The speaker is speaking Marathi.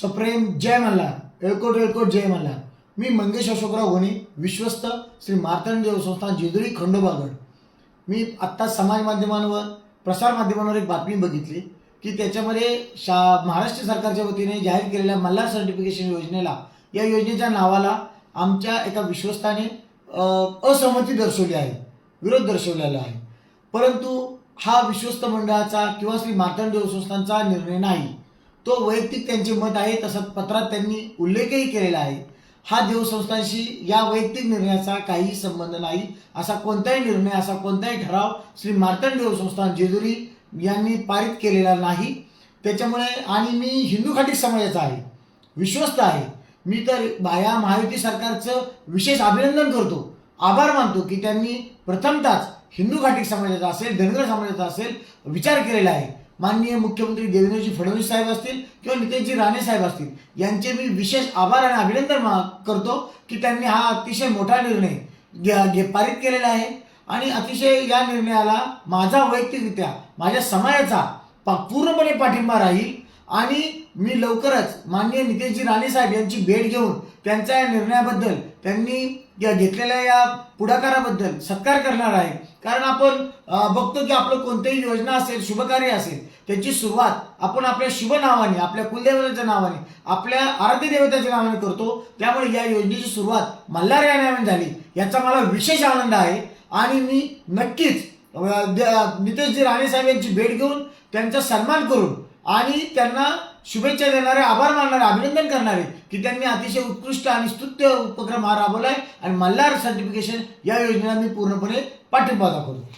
सप्रेम जय मल्हार एळकोट एळकोट जय मल्हार. मी मंगेश अशोकराव घोणी विश्वस्त श्री मार्तंड देव संस्थान जेजुरी खंडोबागड. मी आत्ता समाज माध्यमांवर प्रसार माध्यमांवर एक बातमी बघितली की त्याच्यामध्ये शा महाराष्ट्र सरकारच्या वतीने जाहीर केलेल्या मल्हार सर्टिफिकेशन योजनेला या योजनेच्या नावाला आमच्या एका विश्वस्ताने असहमती दर्शवली आहे विरोध दर्शवलेला आहे. परंतु हा विश्वस्त मंडळाचा किंवा श्री मार्तंड देव संस्थांचा निर्णय नाही. तो वैयक्तिक त्यांचे मत आहे तसंच पत्रात त्यांनी उल्लेखही केलेला आहे. हा देवसंस्थांशी या वैयक्तिक निर्णयाचा काही संबंध नाही असा कोणताही निर्णय असा कोणताही ठराव श्री मार्तंड देवसंस्थान जेजुरी यांनी पारित केलेला नाही. त्याच्यामुळे आणि मी हिंदू घाटिक समाजाचा आहे विश्वस्त आहे. मी तर बा- या महायुती सरकारचं विशेष अभिनंदन करतो. आभार मानतो की त्यांनी प्रथमतःच हिंदू घाटिक समाजाचा असेल धनगर समाजाचा असेल विचार केलेला आहे. माननीय मुख्यमंत्री देवेंद्रजी फडणवीस साहेब असतील किंवा नितेशजी राणे साहेब असतील यांचे मी विशेष आभार आणि अभिनंदन मा- करतो की त्यांनी हा अतिशय मोठा निर्णय घे- पारित केलेला आहे. आणि अतिशय या निर्णयाला माझा वैयक्तिकरित्या माझ्या समाजाचा पूर्णपणे पाठिंबा राहील. आणि मी लवकरच माननीय नितेशजी राणे साहेब यांची भेट घेऊन त्यांच्या या निर्णयाबद्दल त्यांनी या घेतलेल्या या पुढाकाराबद्दल सत्कार करणार आहे. कारण आपण बघतो की आपलं कोणतंही योजना असेल शुभकार्य असेल त्याची सुरुवात आपण आपल्या शुभ नावाने आपल्या कुलदेवताच्या नावाने आपल्या आराध्य देवताच्या नावाने करतो. त्यामुळे या योजनेची सुरुवात मल्हार या नावाने झाली याचा मला विशेष आनंद आहे. आणि मी नक्कीच नितेशजी राणे साहेब यांची भेट घेऊन त्यांचा सन्मान करून आणि त्यांना शुभेच्छा देणारे आभार मानणारे अभिनंदन करणारे की त्यांनी अतिशय उत्कृष्ट आणि स्तुत्य उपक्रम हा राबवलाय. आणि मल्हार सर्टिफिकेशन या योजनेला मी पूर्णपणे पाठिंबा दाखवतो.